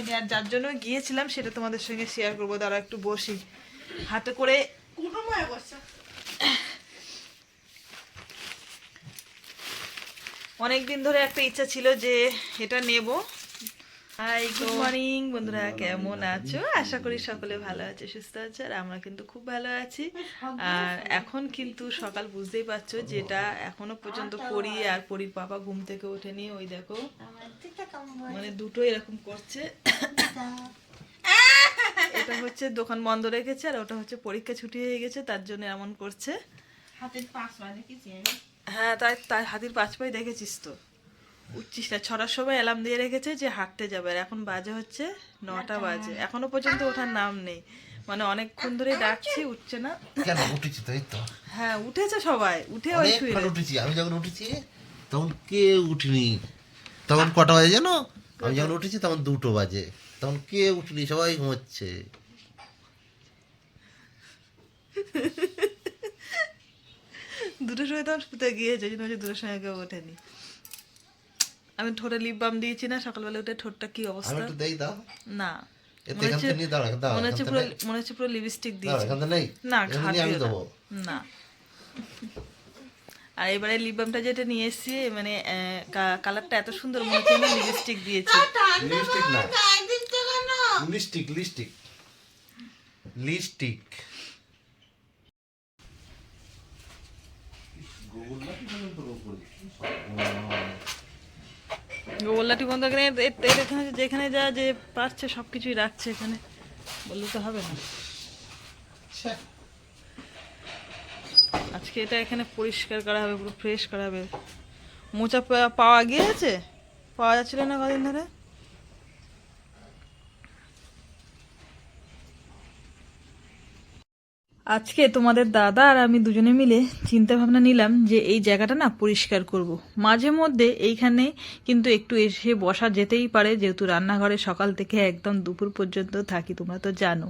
হয়নি, আর যার জন্য গিয়েছিলাম সেটা তোমাদের সঙ্গে শেয়ার করব। দাঁড়া একটু বসি। হাতে করে অনেকদিন অনেক দিন ধরে একটা ইচ্ছা ছিল যে এটা নেব। হাই গুড মর্নিং বন্ধুরা কেমন আছো? আশা করি সকলে ভালো আছে সুস্থ আছে আর আমরা কিন্তু খুব ভালো আছি। আর এখন কিন্তু সকাল বুঝতেই পারছ যেটা এখনও পর্যন্ত পড়ি আর পরির পাপা ঘুম থেকে ওঠেনি ওই দেখো। মানে দুটো এরকম করছে। এটা হচ্ছে দোকান বন্ধ রেখেছে আর ওটা হচ্ছে পরীক্ষা ছুটি হয়ে গেছে তার জন্য এমন করছে। হাতের পাঁচ বাজে কি হ্যাঁ তাই তাই হাতির পাঁচ পাই দেখেছিস তো? উঠছিস না। ছটার সময় অ্যালার্ম দিয়ে রেখেছে যে হাঁটতে যাবে আর এখন বাজে হচ্ছে নটা বাজে। এখনও পর্যন্ত ওঠার নাম নেই। মানে অনেকক্ষণ ধরে ডাকছি উঠছে না। কেন উঠেছি তো এই তো? হ্যাঁ উঠেছে সবাই। উঠে ওই শুয়ে উঠেছি। আমি যখন উঠেছি তখন কে উঠিনি। তখন কটা বাজে জানো? আমি যখন উঠেছি তখন দুটো বাজে। তখন কে উঠনি সবাই ঘুমোচ্ছে। দুটোর সময় তখন শুতে গিয়েছে দুটোর সময় কেউ ওঠেনি। আমি ঠোঁটে লিপ বাম দিয়েছি না সকালবেলা উঠে ঠোঁটটা কি আমি অবস্থা? একটু দেই দাও। না। মনে হচ্ছে মনে পুরো মনে হচ্ছে পুরো লিপস্টিক দিয়েছি। না আমি না। দেবো। না। আর এবারে লিপ বামটা যেটা নিয়ে এসেছি মানে কালারটা এত সুন্দর মনে হচ্ছে লিপস্টিক দিয়েছি। লিপস্টিক না। লিপস্টিক লিপস্টিক এ- এর এখানে যেখানে যা যে পারছে সব কিছুই রাখছে এখানে। বললে তো হবে না। আজকে এটা এখানে পরিষ্কার করা হবে, পুরো ফ্রেশ করা হবে। মোচা পাওয়া গিয়েছে? পাওয়া যাচ্ছিল না কদিন ধরে? আজকে তোমাদের দাদা আর আমি দুজনে মিলে চিন্তা ভাবনা নিলাম যে এই জায়গাটা না পরিষ্কার করব। মাঝে মধ্যে এইখানে কিন্তু একটু এসে বসা যেতেই পারে, যেহেতু রান্নাঘরে সকাল থেকে একদম দুপুর পর্যন্ত থাকি, তোমরা তো জানো।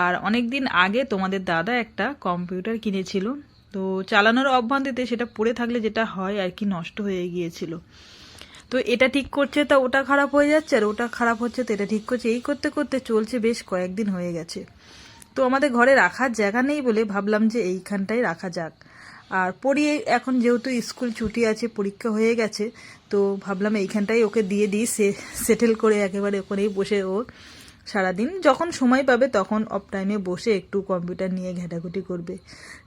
আর অনেক দিন আগে তোমাদের দাদা একটা কম্পিউটার কিনেছিল। তো চালানোর অভ্যন্তরে সেটা পড়ে থাকলে যেটা হয় আর কি নষ্ট হয়ে গিয়েছিল। তো এটা ঠিক করছে তা ওটা খারাপ হয়ে যাচ্ছে, আর ওটা খারাপ হচ্ছে তো এটা ঠিক করছে। এই করতে করতে চলছে বেশ কয়েকদিন হয়ে গেছে। তো আমাদের ঘরে রাখার জায়গা নেই বলে ভাবলাম যে এইখানটাই রাখা যাক। আর পড়ি এখন যেহেতু স্কুল ছুটি আছে, পরীক্ষা হয়ে গেছে, তো ভাবলাম এইখানটাই ওকে দিয়ে দিই, সে সেটেল করে একেবারে ওখানেই বসে ও সারাদিন। যখন সময় পাবে তখন অফ টাইমে বসে একটু কম্পিউটার নিয়ে ঘেটাঘুটি করবে।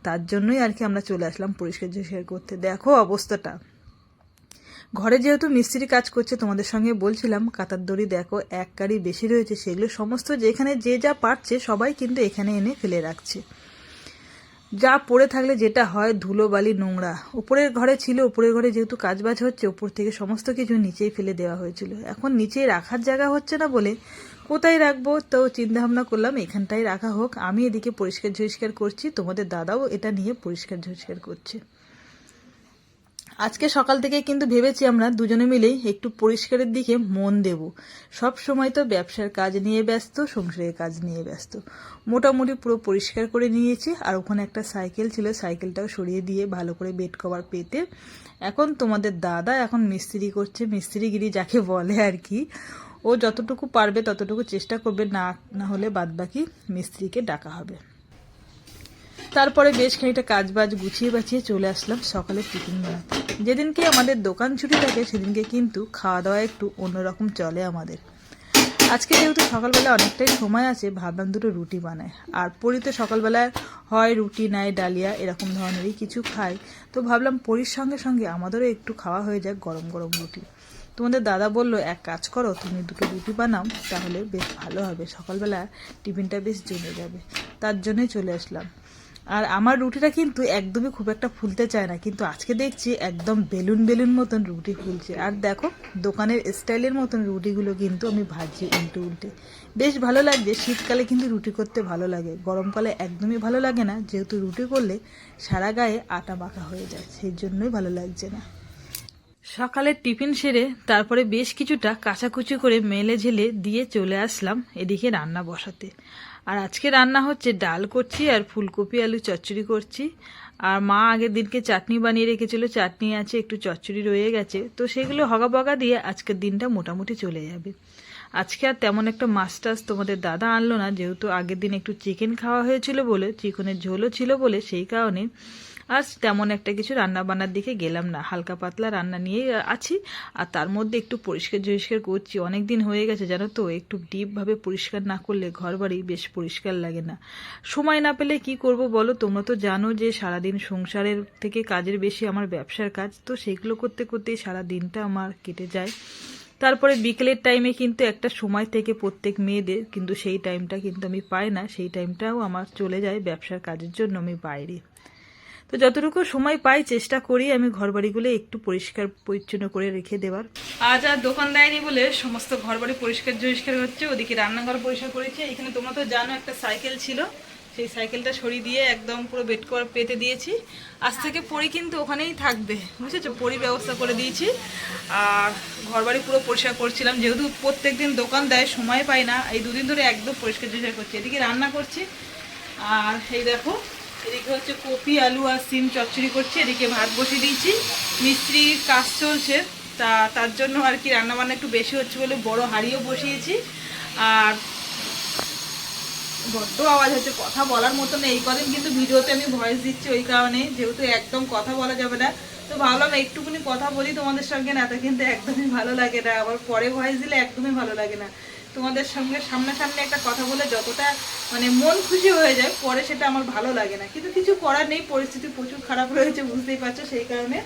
তার জন্যই আর কি আমরা চলে আসলাম পরিষ্কার ঝরিষ্কার করতে। দেখো অবস্থাটা। ঘরে যেহেতু মিস্ত্রি কাজ করছে, তোমাদের সঙ্গে বলছিলাম, কাতার দড়ি দেখো, এক কারি বেশি রয়েছে, সেগুলো সমস্ত যেখানে যে যা পারছে সবাই কিন্তু এখানে এনে ফেলে রাখছে। যা পড়ে থাকলে যেটা হয় ধুলো বালি নোংরা। উপরের ঘরে ছিল, উপরের ঘরে যেহেতু কাজবাজ হচ্ছে, উপর থেকে সমস্ত কিছু নিচেই ফেলে দেওয়া হয়েছিল। এখন নিচেই রাখার জায়গা হচ্ছে না বলে কোথায় রাখব? তো চিন্তা ভাবনা করলাম এখানটাই রাখা হোক। আমি এদিকে পরিষ্কার ঝরিষ্কার করছি, তোমাদের দাদাও এটা নিয়ে পরিষ্কার ঝরিষ্কার করছে। আজকে সকাল থেকে কিন্তু ভেবেছি আমরা দুজনে মিলেই একটু পরিষ্কারের দিকে মন দেব। সব সময় তো ব্যবসার কাজ নিয়ে ব্যস্ত, সংসারের কাজ নিয়ে ব্যস্ত। মোটামুটি পুরো পরিষ্কার করে নিয়েছি, আর ওখানে একটা সাইকেল ছিল, সাইকেলটাও সরিয়ে দিয়ে ভালো করে বেড কভার পেতে। এখন তোমাদের দাদা, এখন মিস্ত্রি করছে, মিস্ত্রিগিরি যাকে বলে আর কি। ও যতটুকু পারবে ততটুকু চেষ্টা করবে, না না হলে বাদবাকি মিস্ত্রিকে ডাকা হবে। তারপরে বেশ খানিকটা কাজ বাজ গুছিয়ে বাছিয়ে চলে আসলাম সকালে টিফিন বানাতে। যেদিনকে আমাদের দোকান ছুটি থাকে, সেদিনকে কিন্তু খাওয়া দাওয়া একটু অন্যরকম চলে আমাদের। আজকে যেহেতু সকালবেলা অনেকটাই সময় আছে, ভাবলাম দুটো রুটি বানায় আর পরিতে সকালবেলায় হয় রুটি, নাই ডালিয়া, এরকম ধরনেরই কিছু খাই। তো ভাবলাম পরির সঙ্গে সঙ্গে আমাদেরও একটু খাওয়া হয়ে যাক গরম গরম রুটি। তোমাদের দাদা বলল, এক কাজ করো, তুমি দুটো রুটি বানাও, তাহলে বেশ ভালো হবে। সকালবেলা টিফিনটা বেশ জমে যাবে। তার জন্যই চলে আসলাম। আর আমার রুটিটা কিন্তু একদমই খুব একটা ফুলতে চায় না, কিন্তু আজকে দেখছি একদম বেলুন বেলুন মতন রুটি ফুলছে। আর দেখো, দোকানের স্টাইলের মতন রুটিগুলো কিন্তু আমি ভাজি উল্টে উল্টে। বেশ ভালো লাগছে শীতকালে কিন্তু রুটি করতে ভালো লাগে। গরমকালে একদমই ভালো লাগে না, যেহেতু রুটি করলে সারা গায়ে আটা মাখা হয়ে যায়, সেই জন্যই ভালো লাগছে না। সকালে টিফিন সেরে তারপরে বেশ কিছুটা কাচাকুচি করে মেলে ঝেলে দিয়ে চলে আসলাম এদিকে রান্না বসাতে। আর আজকে রান্না হচ্ছে ডাল করছি আর ফুলকপি, আলু চচ্চড়ি করছি। আর মা আগের দিনকে চাটনি বানিয়ে রেখেছিল, চাটনি আছে, একটু চচ্চড়ি রয়ে গেছে। তো সেগুলো হগাবগা দিয়ে আজকের দিনটা মোটামুটি চলে যাবে। আজকে আর তেমন একটা মাছ টাছ তোমাদের দাদা আনলো না, যেহেতু আগের দিন একটু চিকেন খাওয়া হয়েছিল বলে চিকেনের ঝোলও ছিল বলে সেই কারণে আজ তেমন একটা কিছু রান্না বান্নার দিকে গেলাম না। হালকা পাতলা রান্না নিয়েই আছি। আর তার মধ্যে একটু পরিষ্কার জরিষ্কার করছি। অনেক দিন হয়ে গেছে, জানো তো, একটু ডিপভাবে পরিষ্কার না করলে ঘর বাড়ি বেশ পরিষ্কার লাগে না। সময় না পেলে কি করব বলো? তোমরা তো জানো যে সারাদিন সংসারের থেকে কাজের বেশি আমার ব্যবসার কাজ। তো সেগুলো করতে করতেই সারা দিনটা আমার কেটে যায়। তারপরে বিকেলের টাইমে কিন্তু একটা সময় থেকে প্রত্যেক মেয়েদের, কিন্তু সেই টাইমটা কিন্তু আমি পাই না। সেই টাইমটাও আমার চলে যায় ব্যবসার কাজের জন্য আমি বাইরে। তো যতটুকু সময় পাই চেষ্টা করি আমি ঘরবাড়িগুলো একটু পরিষ্কার, পরিচ্ছন্ন করে রেখে দেওয়ার। আজ আর দোকান দেয়নি বলে সমস্ত ঘরবাড়ি পরিষ্কার পরিষ্কার হচ্ছে, ওদিকে রান্নাঘর পরিষ্কার করেছে। এখানে তোমরা তো জানো একটা সাইকেল ছিল, সেই সাইকেলটা সরিয়ে দিয়ে একদম পুরো বেড করা পেতে দিয়েছি। আজ থেকে পরি কিন্তু ওখানেই থাকবে, বুঝেছ? পরি ব্যবস্থা করে দিয়েছি। আর ঘরবাড়ি পুরো পরিষ্কার করছিলাম, যেহেতু প্রত্যেকদিন দোকান দেয়, সময় পাই না, এই দুদিন ধরে একদম পরিষ্কার পরিষ্কার করছি। এদিকে রান্না করছি, আর এই দেখো এদিকে হচ্ছে কপি, আলু আর সিম চচ্চড়ি করছি, এদিকে ভাত বসিয়ে দিয়েছি। মিস্ত্রির কাজ চলছে, তা তার জন্য আর কি রান্নাবান্না একটু বেশি হচ্ছে বলে বড় হাঁড়িও বসিয়েছি। আর বড্ড আওয়াজ হচ্ছে, কথা বলার মতো এই কদিন কিন্তু ভিডিওতে আমি ভয়েস দিচ্ছি ওই কারণে, যেহেতু একদম কথা বলা যাবে না। তো ভাবলাম একটুখানি কথা বলি তোমাদের সঙ্গে না, তা কিন্তু একদমই ভালো লাগে না। আবার পরে ভয়েস দিলে একদমই ভালো লাগে না। তোমাদের সঙ্গে সামনাসামনি একটা কথা বলে যতটা মানে মন খুশি হয়ে যায়, পরে সেটা আমার ভালো লাগে না। কিন্তু কিছু করার নেই, পরিস্থিতি প্রচুর খারাপ রয়েছে, বুঝতেই পারছ, সেই কারণে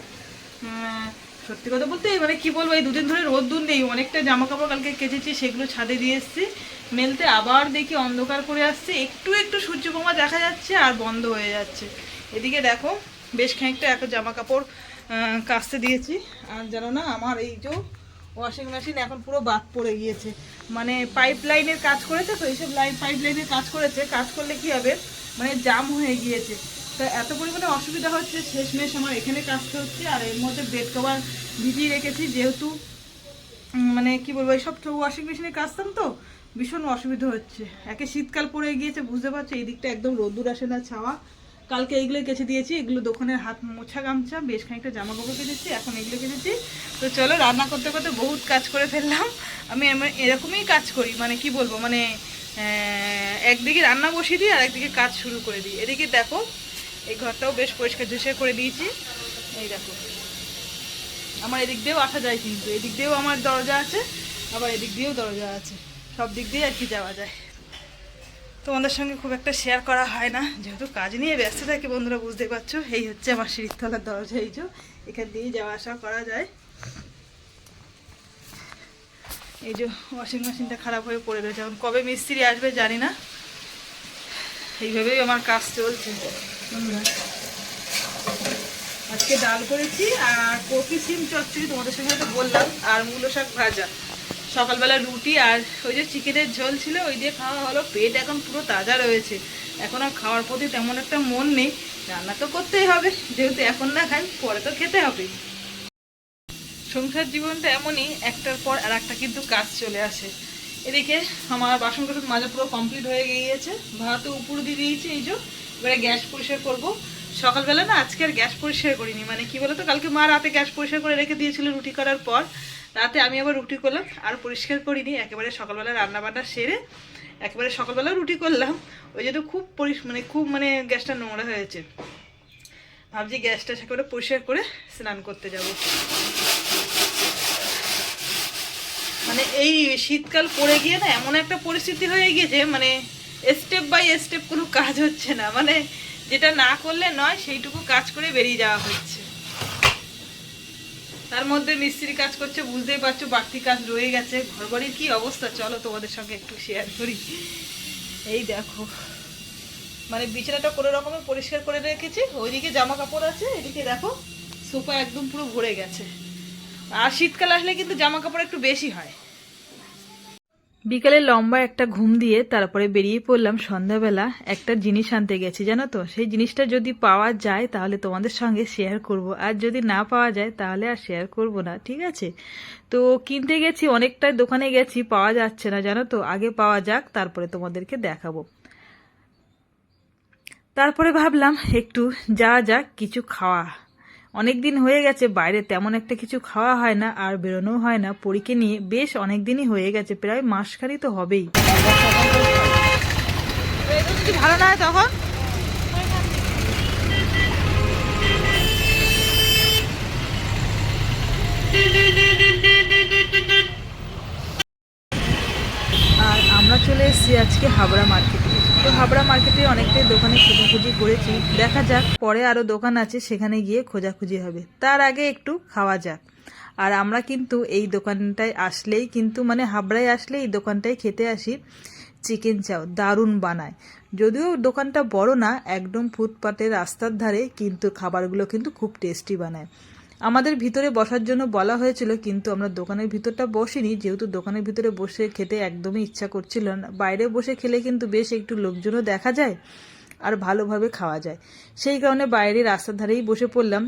সত্যি কথা বলতে মানে কি বলব, এই দুদিন ধরে রোদ্দুর নেই, অনেকটা জামা কাপড় কালকে কেচেছি, সেগুলো ছাদে দিয়ে এসেছি, মেলতে আবার দেখি অন্ধকার করে আসছে, একটু একটু সূর্যবোমা দেখা যাচ্ছে আর বন্ধ হয়ে যাচ্ছে। এদিকে দেখো, বেশ খানিকটা এখন জামা কাপড় কাচতে দিয়েছি, আর জানো না আমার এই যে ওয়াশিং মেশিন এখন পুরো বাদ পড়ে গিয়েছে। মানে পাইপ লাইনের কাজ করেছে তো, এইসব লাইন পাইপ লাইনের কাজ করেছে। কাজ করলে কি হবে? মানে জাম হয়ে গিয়েছে। তো এত পরিমাণে অসুবিধা হচ্ছে, শেষমেশ আমার এখানে কাজতে হচ্ছে। আর এর মধ্যে বেড কভার ভিজিয়ে রেখেছি, যেহেতু মানে কি বলব, এইসব ওয়াশিং মেশিনে কাচতাম তো, ভীষণ অসুবিধা হচ্ছে। একে শীতকাল পড়ে গিয়েছে, বুঝতে পারছ? এই দিকটা একদম রোদ্দুর আসে না, ছাওয়া। কালকে এইগুলো কেচে দিয়েছি, এগুলো দোকানের হাত মোছা গামছা, বেশ খানিকটা জামা কাপড় কেচেছি, এখন এগুলো কেচেছি। তো চলো রান্না করতে করতে বহুত কাজ করে ফেললাম। আমি এরকমই কাজ করি মানে কি বলব মানে একদিকে রান্না বসিয়ে দিই, আর একদিকে কাজ শুরু করে দিই। এদিকে দেখো, এই ঘরটাও বেশ পরিষ্কার ঝুষে করে দিয়েছি। এই দেখো, আমার এদিক দিয়েও আসা যায় কিন্তু, এদিক দিয়েও আমার দরজা আছে, আবার এদিক দিয়েও দরজা আছে। সব দিক দিয়ে আর কি যাওয়া যায়। তোমাদের সঙ্গে খুব একটা শেয়ার করা হয় না। যেহেতু কাজ নিয়ে ব্যস্ত থাকি, বন্ধুরা বুঝতে পারছ। এই হচ্ছে আমার সিঁড়ির তলার দরজা, এই যে এখান দিয়ে যাওয়া আসা করা যায়। এই যে ওয়াশিং মেশিনটা খারাপ হয়ে পড়ে রয়েছে। এখন কবে মিস্ত্রি আসবে জানি না। এইভাবেই আমার কাজ চলছে। আজকে ডাল করেছি আর কপি, সিম, চচ্চড়ি তোমাদের সঙ্গে তো বললাম, আর মূলো শাক ভাজা। সকালবেলা রুটি আর ওই যে চিকেনের ঝোল ছিল, ওই দিয়ে খাওয়া হলো। পেট এখন পুরো তাজা রয়েছে। এখন আর খাওয়ার প্রতি তেমন একটা মন নেই। রান্না তো করতেই হবে, যেহেতু এখন না খাই, পরে তো খেতে হবে। সংসার জীবনটা এমনই, একটার পর আর একটা কিন্তু কাজ চলে আসে। এদিকে আমার বাসন কোসন মাজা পুরো কমপ্লিট হয়ে গিয়েছে। ভাতও উপরে দিয়ে দিয়েছি, এই যে এবারে গ্যাস পরিষ্কার করব। সকালবেলা না আজকে আর গ্যাস পরিষ্কার করিনি। মানে কি বলতো, কালকে মা রাতে গ্যাস পরিষ্কার করে রেখে দিয়েছিল রুটি করার পর। রাতে আমি আবার রুটি করলাম, আর পরিষ্কার করিনি, একেবারে সকালবেলা রান্না বান্না সেরে একেবারে সকালবেলা রুটি করলাম। ওই জন্য খুব পরিষ মানে খুব মানে গ্যাসটা নোংরা হয়েছে। ভাবছি গ্যাসটা একেবারে পরিষ্কার করে স্নান করতে যাব। মানে এই শীতকাল পড়ে গিয়ে না এমন একটা পরিস্থিতি হয়ে গিয়েছে মানে স্টেপ বাই স্টেপ কোনো কাজ হচ্ছে না। মানে যেটা না করলে নয়, সেইটুকু কাজ করে বেরিয়ে যাওয়া হচ্ছে। তার মধ্যে মিস্ত্রি কাজ করছে, বুঝতেই পারছ, বাড়তি কাজ রয়ে গেছে। ঘরবাড়ির কি অবস্থা? চলো তোমাদের সঙ্গে একটু শেয়ার করি। এই দেখো মানে বিছানাটা কোনো রকমে পরিষ্কার করে রেখেছি, ওইদিকে জামা কাপড় আছে, এদিকে দেখো, সোফা একদম পুরো ভরে গেছে। আর শীতকাল আসলে কিন্তু জামা কাপড় একটু বেশি হয়। বিকালে লম্বা একটা ঘুম দিয়ে তারপরে বেরিয়ে পড়লাম সন্ধ্যাবেলা, একটা জিনিস আনতে গেছি, জানো তো? সেই জিনিসটা যদি পাওয়া যায় তাহলে তোমাদের সঙ্গে শেয়ার করব। আর যদি না পাওয়া যায় তাহলে আর শেয়ার করব না, ঠিক আছে? তো কিনতে গেছি অনেকটাই দোকানে গেছি, পাওয়া যাচ্ছে না, জানো তো? আগে পাওয়া যাক, তারপরে তোমাদেরকে দেখাবো। তারপরে ভাবলাম একটু যা যাক, কিছু খাওয়া অনেক দিন হয়ে গেছে বাইরে তেমন একটা কিছু খাওয়া হয় না আর বেরোনোও হয় না। পরীকে নিয়ে বেশ অনেক দিনই হয়ে গেছে প্রায় মাসখানি তো হবেই। যদি ভালো না হয় তখন? আমরা চলে এসেছি আজকে হাবড়া মার্কেটে। তো হাবড়া মার্কেটে অনেকটাই দোকানে খোঁজাখুঁজি করেছি। দেখা যাক, পরে আরও দোকান আছে, সেখানে গিয়ে খোঁজাখুঁজি হবে। তার আগে একটু খাওয়া যাক। আর আমরা কিন্তু এই দোকানটায় আসলেই কিন্তু মানে হাবড়ায় আসলে এই দোকানটায় খেতে আসি চিকেন চাও, দারুণ বানায়। যদিও দোকানটা বড় না, একদম ফুটপাতের রাস্তার ধারে, কিন্তু খাবারগুলো কিন্তু খুব টেস্টি বানায়। আমাদের ভিতরে বসার জন্য বলা হয়েছিল, কিন্তু আমরা দোকানের ভিতরটা বসিনি। যেহেতু দোকানের ভিতরে বসে খেতে একদমই ইচ্ছা করছিল না। বাইরে বসে খেলে কিন্তু বেশ একটু লোকজনও দেখা যায় আর ভালোভাবে খাওয়া যায়। সেই কারণে বাইরে রাস্তার ধারেই বসে পড়লাম।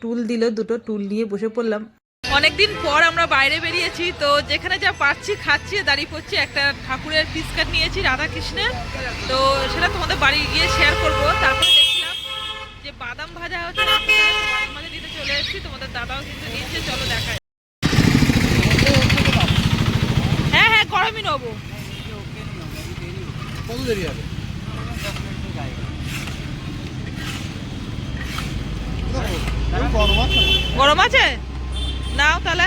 টুল দিল দুটো, টুল নিয়ে বসে পড়লাম। অনেকদিন পর আমরা বাইরে বেরিয়েছি, তো যেখানে যা পাচ্ছি, খাচ্ছি দাঁড়িয়ে পড়ছি, একটা ঠাকুরের পিসকাট নিয়েছি রাধা কৃষ্ণের তো সেটা তোমাদের বাড়ি গিয়ে শেয়ার করব। তারপরে দেখছিলাম যে বাদাম ভাজা হচ্ছে রাস্তায়, তো বাদাম ভাজা দিতে চলে এসেছি তোমাদের দাদাও কিন্তু নিচ্ছে চলো দেখায় হ্যাঁ হ্যাঁ গরমই নেব। গরম আছে নাও তাহলে।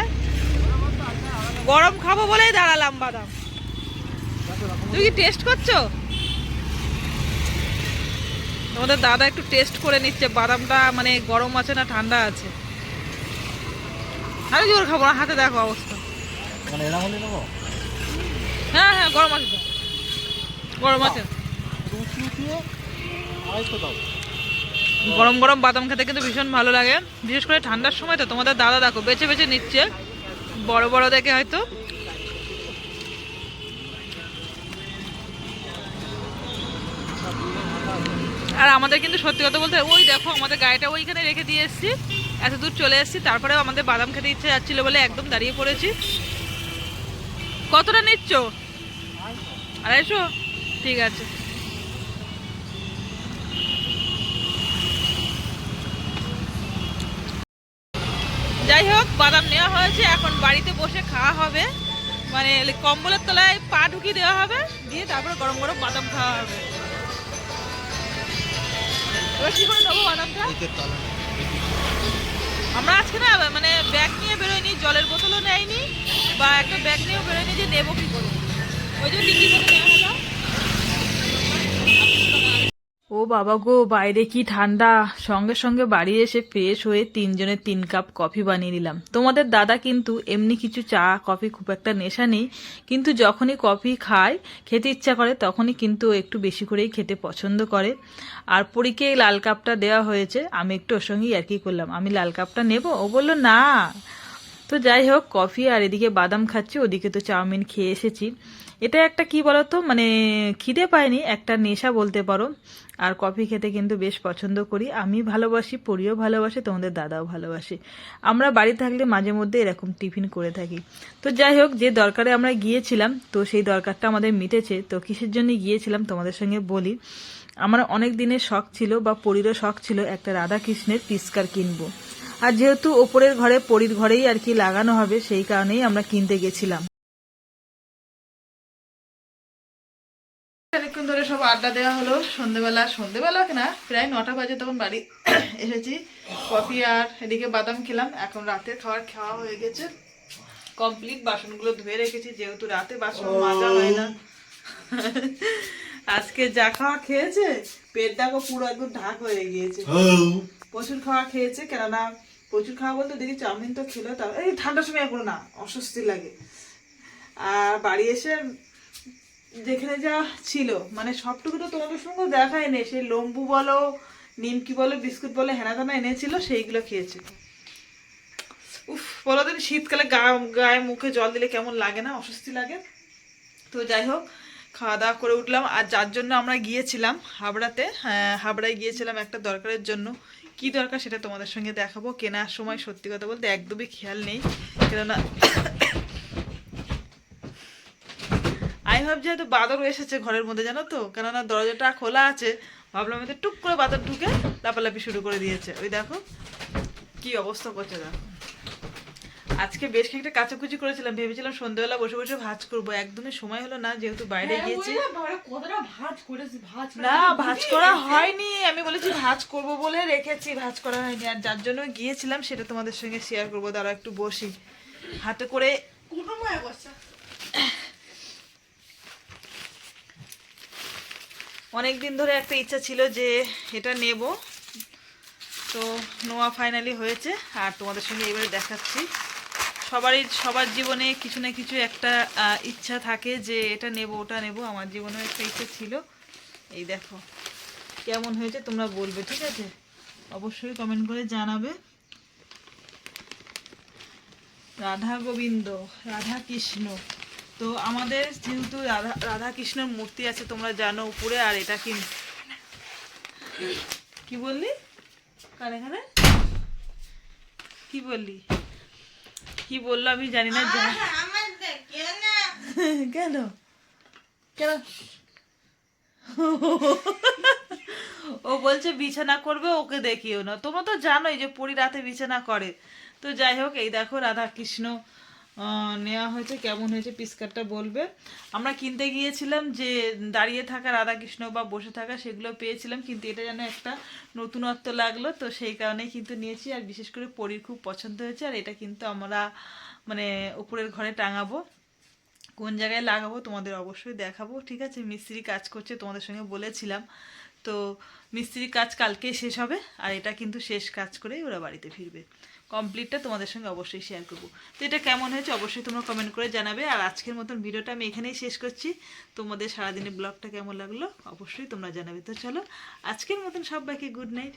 গরম খাব বলেই দাঁড়ালাম বাদাম। তুমি কি টেস্ট করছ? তোমাদের দাদা একটু টেস্ট করে নিচ্ছে বাদামটা মানে গরম আছে না ঠান্ডা আছে। আমি জোর খাব না হাতে দেখো অবস্থা। মানে হ্যাঁ হ্যাঁ গরম আছে তো। গরম আছে। গরম গরম বাদাম খেতে কিন্তু ভীষণ ভালো লাগে। বিশেষ করে ঠান্ডার সময় তো তোমাদের দাদা দেখো বেছে বেছে নিচ্ছে। বড় বড় দেখে হয়তো। আর আমাদের কিন্তু সত্যি কথা বলতে, ওই দেখো আমাদের গাড়িটা ওইখানে রেখে দিয়ে এসেছি। এত দূর চলে এসেছি, তারপরেও আমাদের বাদাম খেতে ইচ্ছে যাচ্ছিল বলে একদম দাঁড়িয়ে পড়েছি। কতটা নিচ্ছ? আড়াইশো? ঠিক আছে। যাই হোক, বাদাম নেওয়া হয়েছে, এখন বাড়িতে বসে খাওয়া হবে। মানে কম্বলের তলায় পা ঢুকিয়ে দেওয়া হবে, দিয়ে তারপরে গরম গরম বাদাম খাওয়া হবে। এবার কি করে নেব বাদামটা? আমরা আজকে না মানে ব্যাগ নিয়ে বেরোয়নি জলের বোতলও নেয়নি বা একটা ব্যাগ নিয়েও বেরোয়নি যে নেব কি করব ওই জন্য ডিগ্রি করে নেওয়া হলো। ও বাবা গো, বাইরে কি ঠান্ডা? সঙ্গে সঙ্গে বাড়ি এসে ফ্রেশ হয়ে তিনজনের তিন কাপ কফি বানিয়ে নিলাম। তোমাদের দাদা কিন্তু এমনি কিছু চা কফি খুব একটা নেশা নেই, কিন্তু যখনই কফি খায়, খেতে ইচ্ছা করে, তখনই কিন্তু একটু বেশি করেই খেতে পছন্দ করে। আর পরীকে লাল কাপটা দেওয়া হয়েছে, আমি একটু ওর সঙ্গেই আর কি করলাম। আমি লাল কাপটা নেব? ও বলল, না। তো যাই হোক কফি আর এদিকে বাদাম খাচ্ছি, ওদিকে তো চাউমিন খেয়ে এসেছি। এটা একটা কি বলতো? মানে খিদে পায়নি, একটা নেশা বলতে পারো। আর কফি খেতে কিন্তু বেশ পছন্দ করি। আমি ভালোবাসি, পরিও ভালোবাসে, তোমাদের দাদাও ভালোবাসে। আমরা বাড়ি থাকলে মাঝে মধ্যে এরকম টিফিন করে থাকি। তো যাই হোক, যে দরকারে আমরা গিয়েছিলাম, তো সেই দরকারটা আমাদের মিটেছে। তো কিসের জন্য গিয়েছিলাম তোমাদের সঙ্গে বলি। আমার অনেক দিনের শখ ছিল বা পরিরও শখ ছিল একটা রাধা কৃষ্ণের পিস্কার কিনবো। আর যেহেতু ওপরের ঘরে পরির ঘরেই আর কি লাগানো হবে, সেই কারণেই আমরা কিনতে গেছিলাম। অনেকক্ষণ ধরে সব আড্ডা দেওয়া হলো সন্ধেবেলা সন্ধেবেলা না প্রায় নটা বাজে তখন বাড়ি এসেছি। কফি আর এদিকে বাদাম খেলাম এখন রাতের খাবার খাওয়া হয়ে গেছে। কমপ্লিট বাসনগুলো ধুয়ে রেখেছি যেহেতু রাতে বাসন মাজা হয় না। আজকে যা খাওয়া খেয়েছে পেটটাকে পুরো একদম ঢাক হয়ে গিয়েছে। প্রচুর খাওয়া খেয়েছে কেননা প্রচুর খাওয়া বলতে দেখি চাউমিন তো খেলো তাও এই ঠান্ডার সময় এগুলো না অস্বস্তি লাগে। আর বাড়ি এসে যেখানে যা ছিল মানে সবটুকু তো তোমাদের সঙ্গে দেখাই নেই সেই লম্বু বলো নিমকি বলো বিস্কুট বলো হেনা দানা এনেছিল সেইগুলো খেয়েছে। উফ বলো দিন শীতকালে গা গায়ে মুখে জল দিলে কেমন লাগে না? অস্বস্তি লাগে? তো যাই হোক খাওয়া দাওয়া করে উঠলাম। আর যার জন্য আমরা গিয়েছিলাম হাবড়াতে হ্যাঁ, হাবড়ায় গিয়েছিলাম একটা দরকারের জন্য। কি দরকার সেটা তোমাদের সঙ্গে দেখাবো। কেনার সময় সত্যি কথা বলতে একদমই খেয়াল নেই। কেননা আমি ভাবছি হয়তো বাদর এসেছে ঘরের মধ্যে জানো তো? কেননা দরজাটা খোলা আছে ভাবলাম এতে টুক করে বাতার ঢুকে লাপালাপি শুরু করে দিয়েছে। ওই দেখো কি অবস্থা করছে দেখো। আজকে বেশ খানিকটা কাচাকুচি করেছিলাম ভেবেছিলাম সন্ধ্যাবেলা বসে বসে ভাজ করব। একদমই সময় হলো না যেহেতু বাইরে গিয়েছি। করেছি ভাজ না ভাজ করা হয়নি। আমি বলেছি ভাজ করব বলে রেখেছি ভাজ করা হয়নি। আর যার জন্য গিয়েছিলাম সেটা তোমাদের সঙ্গে শেয়ার করব। দাঁড়া একটু বসি। হাতে করে কুটুময় করছে অনেক দিন ধরে একটা ইচ্ছা ছিল যে এটা নেব। তো নোয়া ফাইনালি হয়েছে, আর তোমাদের সঙ্গে এবারে দেখাচ্ছি। সবারই, সবার জীবনে কিছু না কিছু একটা ইচ্ছা থাকে যে এটা নেব, ওটা নেব। আমার জীবনেও একটা ইচ্ছা ছিল। এই দেখো, কেমন হয়েছে তোমরা বলবে, ঠিক আছে? অবশ্যই কমেন্ট করে জানাবে। রাধা গোবিন্দ, রাধা কৃষ্ণ। তো আমাদের যেহেতু রাধা রাধা কৃষ্ণর মূর্তি আছে তোমরা জানো উপরে আর এটা কি? কি বললি? কানে কানে? কি বললি? কি বলল আমি জানি না কেন? কেন? ও বলছে বিছানা করবে ওকে দেখিও না। তোমরা তো জানোই যে পরি রাতে বিছানা করে। তো যাই হোক এই দেখো রাধা কৃষ্ণ আহ, নেওয়া হয়েছে, কেমন হয়েছে পিসকারটা বলবে। আমরা কিনতে গিয়েছিলাম যে দাঁড়িয়ে থাকা রাধা কৃষ্ণ বা বসে থাকা সেগুলো পেয়েছিলাম, কিন্তু এটা যেন একটা নতুনত্ব লাগল, তো সেই কারণেই কিন্তু নিয়েছি, আর বিশেষ করে পরির খুব পছন্দ হয়েছে, আর এটা কিন্তু আমরা মানে উপরের ঘরে টাঙাবো। কোন জায়গায় লাগাবো তোমাদের অবশ্যই দেখাবো, ঠিক আছে? মিস্ত্রি কাজ করছে, তোমাদের সঙ্গে বলেছিলাম। তো মিস্ত্রির কাজ কালকেই শেষ হবে, আর এটা কিন্তু শেষ কাজ করেই ওরা বাড়িতে ফিরবে। কমপ্লিটটা তোমাদের সঙ্গে অবশ্যই শেয়ার করব। তো এটা কেমন হয়েছে অবশ্যই তোমরা কমেন্ট করে জানাবে। আর আজকের মতন ভিডিওটা আমি এখানেই শেষ করছি। তোমাদের সারাদিনের ব্লগটা কেমন লাগল অবশ্যই তোমরা জানাবে। তো চলো, আজকের মতন সবাইকে গুড নাইট